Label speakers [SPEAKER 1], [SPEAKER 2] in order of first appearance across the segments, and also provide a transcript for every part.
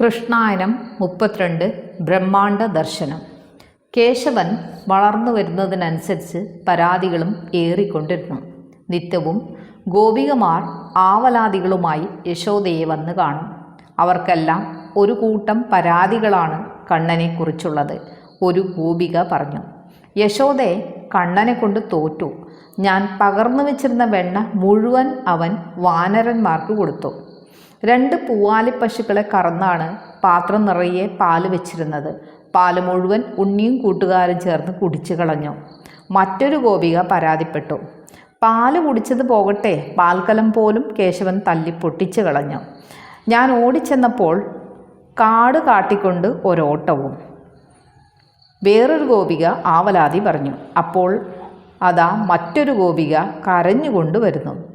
[SPEAKER 1] കൃഷ്ണായനം മുപ്പത്തിരണ്ട് ബ്രഹ്മാണ്ട ദർശനം. കേശവൻ വളർന്നു വരുന്നതിനനുസരിച്ച് പരാതികളും ഏറിക്കൊണ്ടിരുന്നു. നിത്യവും ഗോപികമാർ ആവലാദികളുമായി യശോദയെ വന്ന് കാണും. അവർക്കെല്ലാം ഒരു കൂട്ടം പരാതികളാണ് കണ്ണനെക്കുറിച്ചുള്ളത് ഒരു ഗോപിക പറഞ്ഞു. യശോദയെ കണ്ണനെ കൊണ്ട് തോറ്റു. ഞാൻ പകർന്നു വെച്ചിരുന്ന വെണ്ണ മുഴുവൻ അവൻ വാനരന്മാർക്ക് കൊടുത്തു. രണ്ട് പൂവാലി പശുക്കളെ കറന്നാണ് പാത്രം നിറയെ പാൽ വെച്ചിരുന്നത്. പാൽ മുഴുവൻ ഉണ്ണിയും കൂട്ടുകാരും ചേർന്ന് കുടിച്ചു കളഞ്ഞു. മറ്റൊരു ഗോപിക പരാതിപ്പെട്ടു. പാൽ കുടിച്ചത് പോകട്ടെ പാൽക്കലം പോലും കേശവൻ തല്ലി പൊട്ടിച്ചു കളഞ്ഞു. ഞാൻ ഓടിച്ചെന്നപ്പോൾ കാട് കാട്ടിക്കൊണ്ട് ഒരോട്ടവും. വേറൊരു ഗോപിക ആവലാതി പറഞ്ഞു. അപ്പോൾ അതാ മറ്റൊരു ഗോപിക കരഞ്ഞുകൊണ്ട് വരുന്നു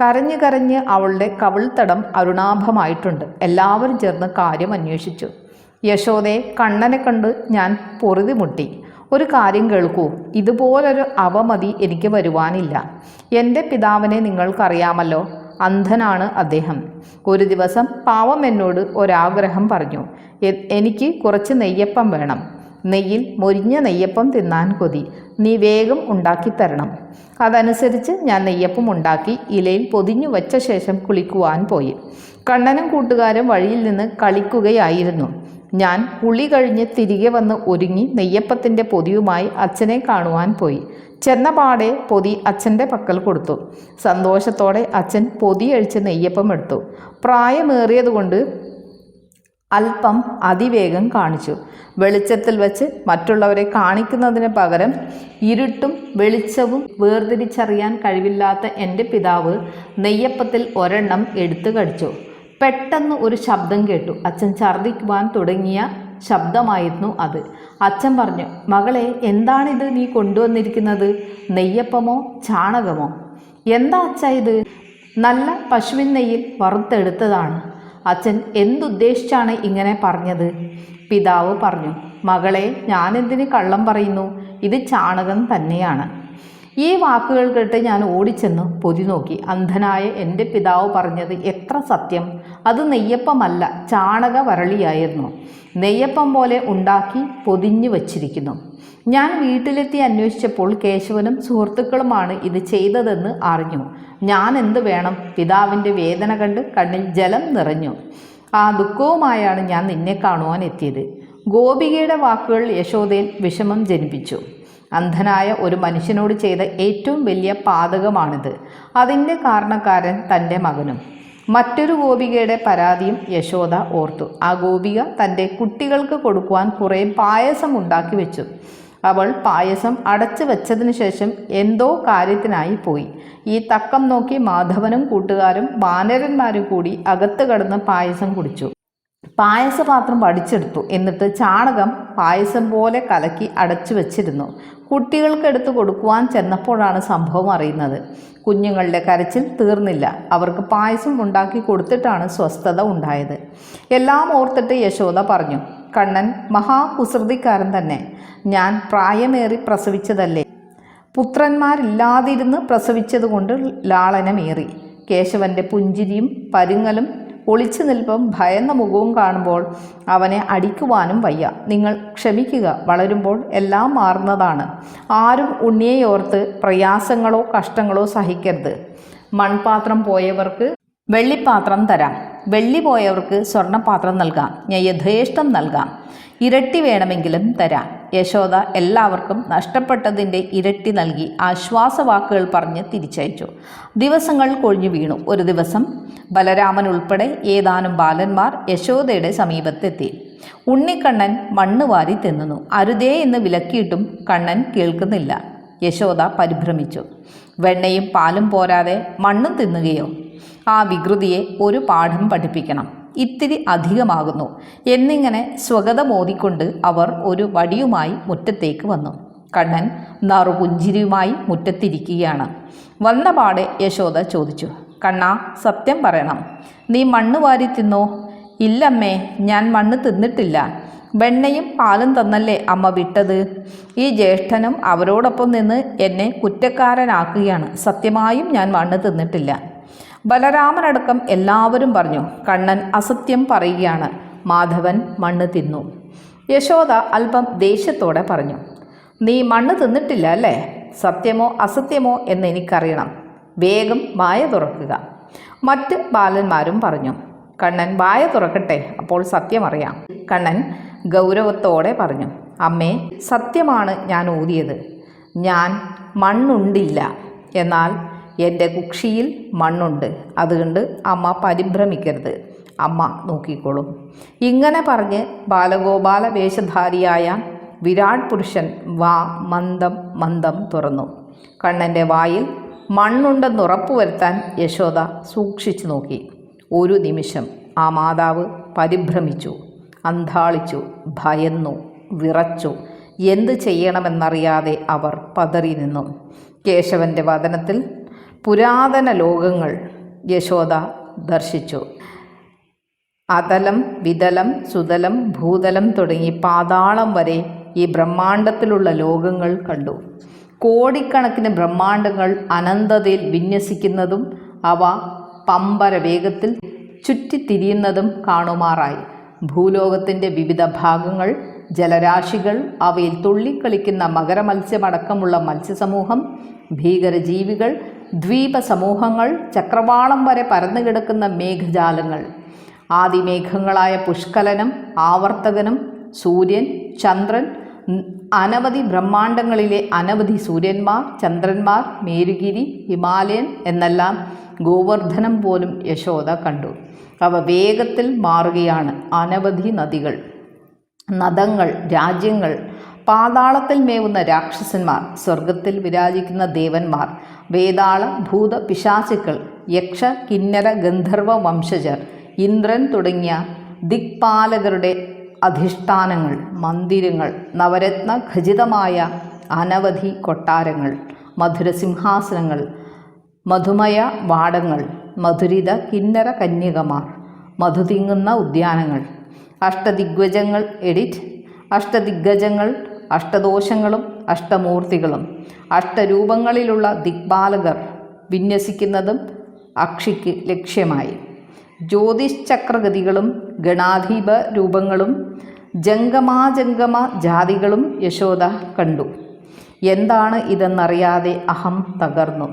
[SPEAKER 1] കരഞ്ഞ് കരഞ്ഞ് അവളുടെ കവിൾത്തടം അരുണാഭമായിട്ടുണ്ട്. എല്ലാവരും ചേർന്ന് കാര്യം അന്വേഷിച്ചു. യശോദയെ കണ്ണനെ കണ്ട് ഞാൻ പൊറുതി മുട്ടി. ഒരു കാര്യം കേൾക്കൂ ഇതുപോലൊരു അവമതി എനിക്ക് വരുവാനില്ല. എന്റെ പിതാവിനെ നിങ്ങൾക്കറിയാമല്ലോ അന്ധനാണ് അദ്ദേഹം. ഒരു ദിവസം പാവം എന്നോട് ഒരാഗ്രഹം പറഞ്ഞു എനിക്ക് കുറച്ച് നെയ്യപ്പം വേണം. നെയ്യിൽ മൊരിഞ്ഞ നെയ്യപ്പം തിന്നാൻ കൊതി. നീ വേഗം ഉണ്ടാക്കി തരണം അതനുസരിച്ച് ഞാൻ നെയ്യപ്പം ഉണ്ടാക്കി ഇലയിൽ പൊതിഞ്ഞു വച്ച ശേഷം കുളിക്കുവാൻ പോയി. കണ്ണനും കൂട്ടുകാരും വഴിയിൽ നിന്ന് കളിക്കുകയായിരുന്നു. ഞാൻ കുളി കഴിഞ്ഞ് തിരികെ വന്ന് ഒരുങ്ങി നെയ്യപ്പത്തിന്റെ പൊതിയുമായി അച്ഛനെ കാണുവാൻ പോയി. ചെന്നപാടെ പൊതി അച്ഛന്റെ പക്കൽ കൊടുത്തു. സന്തോഷത്തോടെ അച്ഛൻ പൊതിയഴിച്ച് നെയ്യപ്പം എടുത്തു. പ്രായമേറിയതുകൊണ്ട് അല്പം അതിവേഗം കാണിച്ചു. വെളിച്ചത്തിൽ വച്ച് മറ്റുള്ളവരെ കാണിക്കുന്നതിന് പകരം ഇരുട്ടും വെളിച്ചവും വേർതിരിച്ചറിയാൻ കഴിവില്ലാത്ത എന്റെ പിതാവ് നെയ്യപ്പത്തിൽ ഒരെണ്ണം എടുത്തു കടിച്ചു. പെട്ടെന്ന് ഒരു ശബ്ദം കേട്ടു. അച്ഛൻ ഛർദ്ദിക്കുവാൻ തുടങ്ങിയ ശബ്ദമായിരുന്നു അത്. അച്ഛൻ പറഞ്ഞു മകളെ എന്താണിത് നീ കൊണ്ടുവന്നിരിക്കുന്നത്? നെയ്യപ്പമോ ചാണകമോ? എന്താ അച്ഛ ഇത്? നല്ല പശുവിൻ നെയ്യിൽ വറുത്തെടുത്തതാണ്. അച്ഛൻ എന്തുദ്ദേശിച്ചാണ് ഇങ്ങനെ പറഞ്ഞത്? പിതാവ് പറഞ്ഞു മകളെ ഞാനെന്തിന് കള്ളം പറയുന്നു? ഇത് ചാണകം തന്നെയാണ്. ഈ വാക്കുകൾ കേട്ട് ഞാൻ ഓടിച്ചെന്ന് പൊതി നോക്കി. അന്ധനായ എന്റെ പിതാവ് പറഞ്ഞത് എത്ര സത്യം? അത് നെയ്യപ്പമല്ല ചാണക വരളിയായിരുന്നു നെയ്യപ്പം പോലെ ഉണ്ടാക്കി പൊതിഞ്ഞു വച്ചിരിക്കുന്നു. ഞാൻ വീട്ടിലെത്തി അന്വേഷിച്ചപ്പോൾ കേശവനും സുഹൃത്തുക്കളുമാണ് ഇത് ചെയ്തതെന്ന് അറിഞ്ഞു. ഞാൻ എന്ത് വേണം? പിതാവിന്റെ വേദന കണ്ട് കണ്ണിൽ ജലം നിറഞ്ഞു. ആ ദുഃഖവുമായാണ് ഞാൻ നിന്നെ കാണുവാൻ എത്തിയത്. ഗോപികയുടെ വാക്കുകൾ യശോദയിൽ വിഷമം ജനിപ്പിച്ചു. അന്ധനായ ഒരു മനുഷ്യനോട് ചെയ്ത ഏറ്റവും വലിയ പാതകമാണിത്. അതിന്റെ കാരണക്കാരൻ തന്റെ മകനും. മറ്റൊരു ഗോപികയുടെ പരാതിയും യശോദ ഓർത്തു. ആ ഗോപിക തന്റെ കുട്ടികൾക്ക് കൊടുക്കുവാൻ കുറേ പായസം ഉണ്ടാക്കി വെച്ചു. അവൾ പായസം അടച്ചു വെച്ചതിന് ശേഷം എന്തോ കാര്യത്തിനായി പോയി. ഈ തക്കം നോക്കി മാധവനും കൂട്ടുകാരും വാനരന്മാരും കൂടി അകത്ത് കടന്ന് പായസം കുടിച്ചു. പായസപാത്രം പഠിച്ചെടുത്തു എന്നിട്ട് ചാണകം പായസം പോലെ കലക്കി അടച്ചു വച്ചിരുന്നു. കുട്ടികൾക്ക് എടുത്തു കൊടുക്കുവാൻ ചെന്നപ്പോഴാണ് സംഭവം അറിയുന്നത്. കുഞ്ഞുങ്ങളുടെ കരച്ചിൽ തീർന്നില്ല. അവർക്ക് പായസം ഉണ്ടാക്കി കൊടുത്തിട്ടാണ് സ്വസ്ഥത ഉണ്ടായത്. എല്ലാം ഓർത്തിട്ട് യശോദ പറഞ്ഞു കണ്ണൻ മഹാകുസൃതിക്കാരൻ തന്നെ. ഞാൻ പ്രായമേറി പ്രസവിച്ചതല്ലേ? പുത്രന്മാരില്ലാതിരുന്ന് പ്രസവിച്ചതുകൊണ്ട് ലാളനമേറി. കേശവന്റെ പുഞ്ചിരിയും പരുങ്ങലും ഒളിച്ചു നിൽപ്പം ഭയന്ന മുഖവും കാണുമ്പോൾ അവനെ അടിക്കുവാനും വയ്യ. നിങ്ങൾ ക്ഷമിക്കുക. വളരുമ്പോൾ എല്ലാം മാറുന്നതാണ്. ആരും ഉണ്ണിയെയോർത്ത് പ്രയാസങ്ങളോ കഷ്ടങ്ങളോ സഹിക്കരുത്. മൺപാത്രം പോയവർക്ക് വെള്ളിപ്പാത്രം തരാം. വെള്ളി പോയവർക്ക് സ്വർണപാത്രം നൽകാം. ഞാൻ യഥേഷ്ടം നൽകാം. ഇരട്ടി വേണമെങ്കിലും തരാം. യശോദ എല്ലാവർക്കും നഷ്ടപ്പെട്ടതിന്റെ ഇരട്ടി നൽകി ആശ്വാസവാക്കുകൾ പറഞ്ഞ് തിരിച്ചയച്ചു. ദിവസങ്ങൾ കൊഴിഞ്ഞു വീണു. ഒരു ദിവസം ബലരാമൻ ഉൾപ്പെടെ ഏതാനും ബാലന്മാർ യശോദയുടെ സമീപത്തെത്തി. ഉണ്ണിക്കണ്ണൻ മണ്ണ് വാരി തിന്നുന്നു. അരുതേ എന്ന് വിലക്കിയിട്ടും കണ്ണൻ കേൾക്കുന്നില്ല. യശോദ പരിഭ്രമിച്ചു. വെണ്ണയും പാലും പോരാതെ മണ്ണും തിന്നുകയോ? ആ വികൃതിയെ ഒരു പാഠം പഠിപ്പിക്കണം. ഇത്തിരി അധികമാകുന്നു. എന്നിങ്ങനെ സ്വഗതമോദിക്കൊണ്ട് അവർ ഒരു വടിയുമായി മുറ്റത്തേക്ക് വന്നു. കണ്ണൻ നറുപുഞ്ചിരിയുമായി മുറ്റത്തിരിക്കുകയാണ്. വന്ന പാടെ യശോദ ചോദിച്ചു കണ്ണ സത്യം പറയണം. നീ മണ്ണ് വാരി തിന്നോ? ഇല്ലമ്മേ ഞാൻ മണ്ണ് തിന്നിട്ടില്ല. വെണ്ണയും പാലും തന്നല്ലേ അമ്മ വിട്ടത്? ഈ ജ്യേഷ്ഠനും അവരോടൊപ്പം നിന്ന് എന്നെ കുറ്റക്കാരനാക്കുകയാണ്. സത്യമായും ഞാൻ മണ്ണ് തിന്നിട്ടില്ല. ബലരാമനടക്കം എല്ലാവരും പറഞ്ഞു കണ്ണൻ അസത്യം പറയുകയാണ്. മാധവൻ മണ്ണ് തിന്നു. യശോദ അല്പം ദേഷ്യത്തോടെ പറഞ്ഞു നീ മണ്ണ് തിന്നിട്ടില്ല അല്ലേ? സത്യമോ അസത്യമോ എന്ന് എനിക്കറിയണം. വേഗം വായ തുറക്കുക. മറ്റ് ബാലന്മാരും പറഞ്ഞു കണ്ണൻ വായ തുറക്കട്ടെ അപ്പോൾ സത്യമറിയാം കണ്ണൻ ഗൗരവത്തോടെ പറഞ്ഞു അമ്മേ സത്യമാണ് ഞാൻ ഊതിയത്. ഞാൻ മണ്ണുണ്ടില്ല. എന്നാൽ എന്റെ കുക്ഷിയിൽ മണ്ണുണ്ട്. അതുകൊണ്ട് അമ്മ പരിഭ്രമിക്കരുത്. അമ്മ നോക്കിക്കോളും. ഇങ്ങനെ പറഞ്ഞ് ബാലഗോപാല വേഷധാരിയായ വിരാട് പുരുഷൻ വാ മന്ദം മന്ദം തുറന്നു. കണ്ണന്റെ വായിൽ മണ്ണുണ്ടെന്ന് ഉറപ്പുവരുത്താൻ യശോദ സൂക്ഷിച്ചു നോക്കി. ഒരു നിമിഷം ആ മാതാവ് പരിഭ്രമിച്ചു അന്താളിച്ചു ഭയന്നു വിറച്ചു. എന്ത് ചെയ്യണമെന്നറിയാതെ അവർ പതറി നിന്നു. കേശവന്റെ വദനത്തിൽ പുരാതന ലോകങ്ങൾ യശോദ ദർശിച്ചു. അതലം വിതലം സുതലം ഭൂതലം തുടങ്ങി പാതാളം വരെ ഈ ബ്രഹ്മാണ്ടത്തിലുള്ള ലോകങ്ങൾ കണ്ടു. കോടിക്കണക്കിന് ബ്രഹ്മാണ്ടങ്ങൾ അനന്തതയിൽ വിന്യസിക്കുന്നതും അവ പമ്പര വേഗത്തിൽ ചുറ്റിത്തിരിയുന്നതും കാണുമാറായി. ഭൂലോകത്തിന്റെ വിവിധ ഭാഗങ്ങൾ ജലരാശികൾ അവയിൽ തുള്ളിക്കളിക്കുന്ന മകരമത്സ്യമടക്കമുള്ള മത്സ്യസമൂഹം ഭീകരജീവികൾ ദ്വീപ സമൂഹങ്ങൾ ചക്രവാളം വരെ പരന്നുകിടക്കുന്ന മേഘജാലങ്ങൾ. ആദിമേഘങ്ങളായ പുഷ്കലനം ആവർത്തകനും സൂര്യൻ ചന്ദ്രൻ അനവധി ബ്രഹ്മാണ്ടങ്ങളിലെ അനവധി സൂര്യന്മാർ ചന്ദ്രന്മാർ മേരുഗിരി ഹിമാലയൻ എന്നെല്ലാം ഗോവർദ്ധനം പോലും യശോദ കണ്ടു. അവ വേഗത്തിൽ മാറുകയാണ്. അനവധി നദികൾ നദങ്ങൾ രാജ്യങ്ങൾ പാതാളത്തിൽ മേവുന്ന രാക്ഷസന്മാർ സ്വർഗത്തിൽ വിരാജിക്കുന്ന ദേവന്മാർ വേതാള ഭൂത പിശാചുക്കൾ യക്ഷ കിന്നര ഗന്ധർവ വംശജർ ഇന്ദ്രൻ തുടങ്ങിയ ദിക്പാലകരുടെ അധിഷ്ഠാനങ്ങൾ മന്ദിരങ്ങൾ നവരത്ന ഖചിതമായ അനവധി കൊട്ടാരങ്ങൾ മധുരസിംഹാസനങ്ങൾ മധുമയ വാടങ്ങൾ മധുരിത കിന്നര കന്യകമാർ മധുതിങ്ങുന്ന ഉദ്യാനങ്ങൾ അഷ്ടദിഗ്ഗജങ്ങൾ എഡിറ്റ് അഷ്ടദിഗ്ഗജങ്ങൾ അഷ്ടദോഷങ്ങളും അഷ്ടമൂർത്തികളും അഷ്ടരൂപങ്ങളിലുള്ള ദിക്പാലകർ വിന്യസിക്കുന്നതും അക്ഷിക്ക് ലക്ഷ്യമായി. ജ്യോതിശ്ചക്രഗതികളും ഗണാധീപ രൂപങ്ങളും ജംഗമാജംഗമ ജാതികളും യശോദ കണ്ടു. എന്താണ് ഇതെന്നറിയാതെ അഹം തകർന്നു.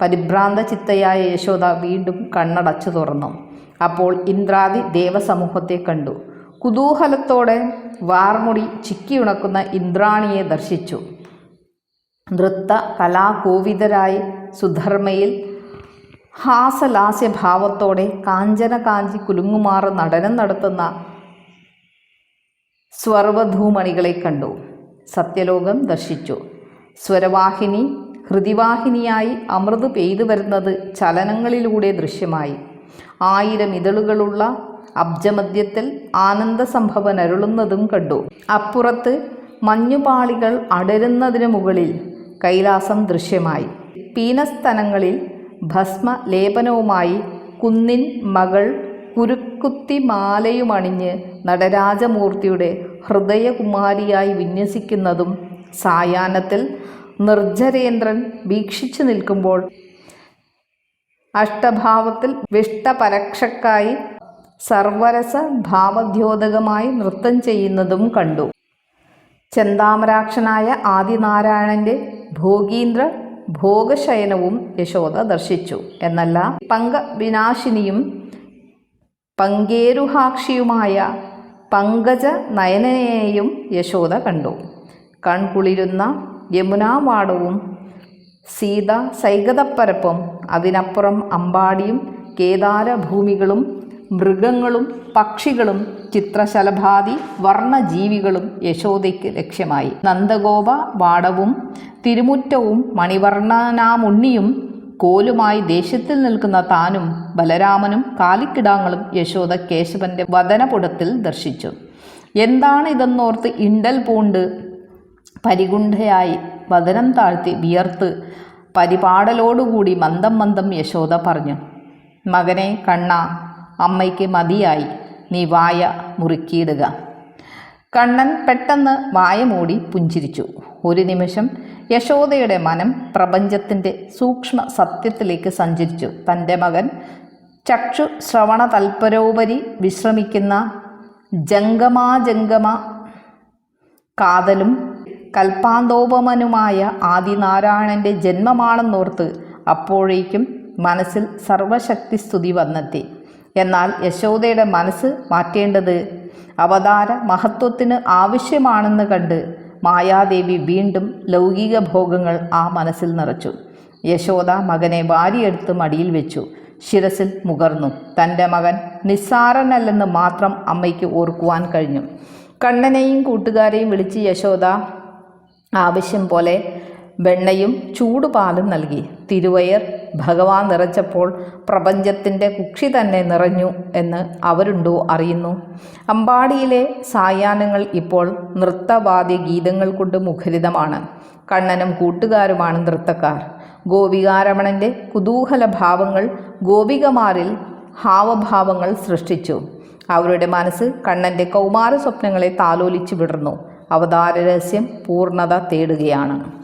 [SPEAKER 1] പരിഭ്രാന്ത ചിത്തയായ യശോദ വീണ്ടും കണ്ണടച്ചു തുറന്നു. അപ്പോൾ ഇന്ദ്രാദി ദേവസമൂഹത്തെ കണ്ടു. കുതൂഹലത്തോടെ വാർമുടി ചിക്കിയുണക്കുന്ന ഇന്ദ്രാണിയെ ദർശിച്ചു. നൃത്ത കലാകോവിതരായി സുധർമ്മയിൽ ഹാസലാസ്യഭാവത്തോടെ കാഞ്ചന കാഞ്ചി കുലുങ്ങുമാർ നടനം നടത്തുന്ന സ്വർവധൂമണികളെ കണ്ടു. സത്യലോകം ദർശിച്ചു. സ്വരവാഹിനി ഹൃതിവാഹിനിയായി അമൃത് പെയ്തു വരുന്നത് ചലനങ്ങളിലൂടെ ദൃശ്യമായി. ആയിരം ഇതളുകളുള്ള അബ്ജമധ്യത്തിൽ ആനന്ദസംഭവനരുളുന്നതും കണ്ടു. അപ്പുറത്ത് മഞ്ഞുപാളികൾ അടരുന്നതിന് മുകളിൽ കൈലാസം ദൃശ്യമായി. പീനസ്തനങ്ങളിൽ ഭസ്മ ലേപനവുമായി കുന്നിൻ മകൾ കുരുക്കുത്തി മാലയുമണിഞ്ഞ് നടരാജമൂർത്തിയുടെ ഹൃദയകുമാരിയായി വിന്യസിക്കുന്നതും സായാഹ്നത്തിൽ നിർജരേന്ദ്രൻ വീക്ഷിച്ചു നിൽക്കുമ്പോൾ അഷ്ടഭാവത്തിൽ വിഷ്ടപരക്ഷക്കായി സർവരസ ഭാവദ്യോതകമായി നൃത്തം ചെയ്യുന്നതും കണ്ടു. ചെന്താമരാക്ഷനായ ആദിനാരായണന്റെ ഭോഗീന്ദ്ര ഭോഗശയനവും യശോദ ദർശിച്ചു. എന്നല്ല പങ്കവിനാശിനിയും പങ്കേരുഹാക്ഷിയുമായ പങ്കജ നയനയെയും യശോദ കണ്ടു. കൺകുളിരുന്ന യമുനാവാടവും സീത സൈകതപ്പരപ്പും അതിനപ്പുറം അമ്പാടിയും കേദാരഭൂമികളും മൃഗങ്ങളും പക്ഷികളും ചിത്രശലഭാതി വർണജീവികളും യശോദയ്ക്ക് ലക്ഷ്യമായി. നന്ദഗോപ വാടവും തിരുമുറ്റവും മണിവർണനാമുണ്ണിയും കോലുമായി ദേഷ്യത്തിൽ നിൽക്കുന്ന താനും ബലരാമനും കാലിക്കിടാങ്ങളും യശോദ കേശവന്റെ വദനപുടത്തിൽ ദർശിച്ചു. എന്താണ് ഇതെന്നോർത്ത് ഇണ്ടൽ പൂണ്ട് പരിഗുണ്ഠയായി വദനം താഴ്ത്തി വിയർത്ത് പരിപാടലോടുകൂടി മന്ദം മന്ദം യശോദ പറഞ്ഞു. മകനെ കണ്ണ അമ്മയ്ക്ക് മതിയായി. നീ വായ മുറുക്കിയിടുക. കണ്ണൻ പെട്ടെന്ന് വായ മൂടി പുഞ്ചിരിച്ചു. ഒരു നിമിഷം യശോദയുടെ മനം പ്രപഞ്ചത്തിന്റെ സൂക്ഷ്മ സത്യത്തിലേക്ക് സഞ്ചരിച്ചു. തന്റെ മകൻ ചക്ഷു ശ്രവണ തൽപരോപരി വിശ്രമിക്കുന്ന ജംഗമാജംഗമ കാതലും കൽപ്പാന്തോപമനുമായ ആദിനാരായണന്റെ ജന്മമാണെന്നോർത്ത് അപ്പോഴേക്കും മനസ്സിൽ സർവശക്തി സ്തുതി വന്നെത്തി. എന്നാൽ യശോദയുടെ മനസ്സ് മാറ്റേണ്ടത് അവതാര മഹത്വത്തിന് ആവശ്യമാണെന്ന് കണ്ട് മായാദേവി വീണ്ടും ലൗകിക ഭോഗങ്ങൾ ആ മനസ്സിൽ നിറച്ചു. യശോദ മകനെ വാരിയെടുത്ത് മടിയിൽ വെച്ചു. ശിരസിൽ മുകർന്നു. തന്റെ മകൻ നിസ്സാരനല്ലെന്ന് മാത്രം അമ്മയ്ക്ക് ഓർക്കുവാൻ കഴിഞ്ഞു. കണ്ണനെയും കൂട്ടുകാരെയും വിളിച്ച് യശോദ ആവശ്യം പോലെ വെണ്ണയും ചൂടുപാലും നൽകി. തിരുവയർ ഭഗവാൻ നിറച്ചപ്പോൾ പ്രപഞ്ചത്തിന്റെ കുക്ഷി തന്നെ നിറഞ്ഞു എന്ന് അവരുണ്ടോ അറിയുന്നു? അമ്പാടിയിലെ സായാഹ്നങ്ങൾ ഇപ്പോൾ നൃത്തവാദ്യ ഗീതങ്ങൾ കൊണ്ട് മുഖരിതമാണ്. കണ്ണനും കൂട്ടുകാരുമാണ് നൃത്തക്കാർ. ഗോപികാരമണന്റെ കുതൂഹല ഭാവങ്ങൾ ഗോപികമാരിൽ ഹാവഭാവങ്ങൾ സൃഷ്ടിച്ചു. അവരുടെ മനസ്സ് കണ്ണന്റെ കൗമാര സ്വപ്നങ്ങളെ താലോലിച്ചു വിടർന്നു. അവതാര രഹസ്യം പൂർണത തേടുകയാണ്.